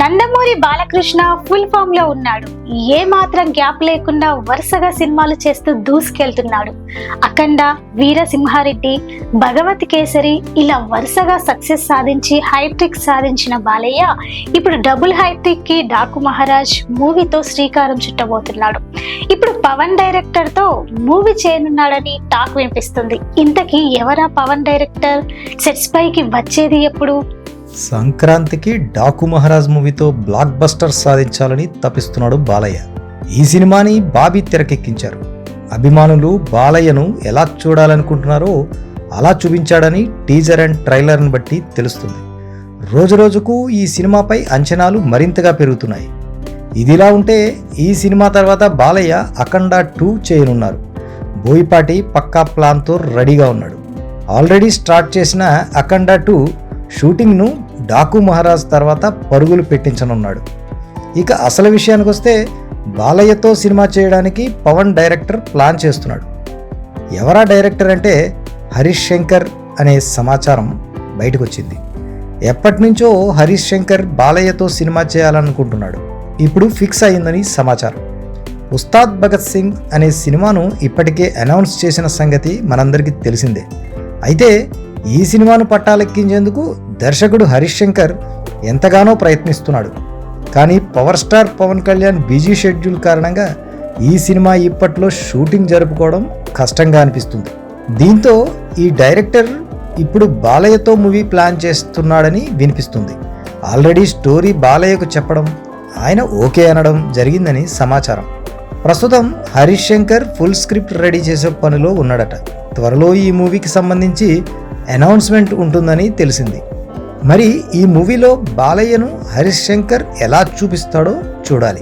Nandamuri Balakrishna full ఫామ్లో ఉన్నాడు. ఏ మాత్రం గ్యాప్ లేకుండా వరుసగా సినిమాలు చేస్తూ దూసుకెళ్తున్నాడు. అఖండ వీరసింహారెడ్డి భగవత్ కేసరి ఇలా వరుసగా సక్సెస్ సాధించి హైట్రిక్ సాధించిన బాలయ్య ఇప్పుడు డబుల్ హైట్రిక్కి డాకు మహారాజ్ మూవీతో శ్రీకారం చుట్టబోతున్నాడు. ఇప్పుడు పవన్ డైరెక్టర్తో మూవీ చేయనున్నాడని టాక్ వినిపిస్తుంది. ఇంతకీ ఎవరా పవన్ డైరెక్టర్ సెట్స్ పైకి వచ్చేది ఎప్పుడు? సంక్రాంతికి డాకు మహారాజ్ మూవీతో బ్లాక్ బస్టర్ సాధించాలని తపిస్తున్నాడు బాలయ్య. ఈ సినిమాని బాబీ తెరకెక్కించారు. అభిమానులు బాలయ్యను ఎలా చూడాలనుకుంటున్నారో అలా చూపించాడని టీజర్ అండ్ ట్రైలర్ని బట్టి తెలుస్తుంది. రోజురోజుకు ఈ సినిమాపై అంచనాలు మరింతగా పెరుగుతున్నాయి. ఇదిలా ఉంటే ఈ సినిమా తర్వాత బాలయ్య అఖండ టూ చేయనున్నారు. బోయిపాటి పక్కా ప్లాన్తో రెడీగా ఉన్నాడు. ఆల్రెడీ స్టార్ట్ చేసిన అఖండ టూ షూటింగ్ను డాకు మహారాజ్ తర్వాత పరుగులు పెట్టించనున్నాడు. ఇక అసలు విషయానికి వస్తే బాలయ్యతో సినిమా చేయడానికి పవన్ డైరెక్టర్ ప్లాన్ చేస్తున్నాడు. ఎవరా డైరెక్టర్ అంటే హరీష్ శంకర్ అనే సమాచారం బయటకు వచ్చింది ఎప్పటి నుంచో హరీష్ శంకర్ బాలయ్యతో సినిమా చేయాలనుకుంటున్నాడు. ఇప్పుడు ఫిక్స్ అయిందని సమాచారం. ఉస్తాద్ భగత్ సింగ్ అనే సినిమాను ఇప్పటికే అనౌన్స్ చేసిన సంగతి మనందరికీ తెలిసిందే. అయితే ఈ సినిమాను పట్టాలెక్కించేందుకు దర్శకుడు హరీష్ శంకర్ ఎంతగానో ప్రయత్నిస్తున్నాడు. కానీ power star Pawan Kalyan busy schedule కారణంగా ఈ సినిమా ఇప్పట్లో షూటింగ్ జరుపుకోవడం కష్టంగా అనిపిస్తుంది. దీంతో ఈ డైరెక్టర్ ఇప్పుడు బాలయ్యతో మూవీ ప్లాన్ చేస్తున్నాడని వినిపిస్తుంది. ఆల్రెడీ స్టోరీ బాలయ్యకు చెప్పడం ఆయన ఓకే అనడం జరిగిందని సమాచారం. ప్రస్తుతం Harish Shankar full script ready చేసే పనిలో ఉన్నాడట. త్వరలో ఈ మూవీకి సంబంధించి అనౌన్స్మెంట్ ఉంటుందని తెలిసింది. మరి ఈ మూవీలో బాలయ్యను హరీష్ శంకర్ ఎలా చూపిస్తాడో చూడాలి.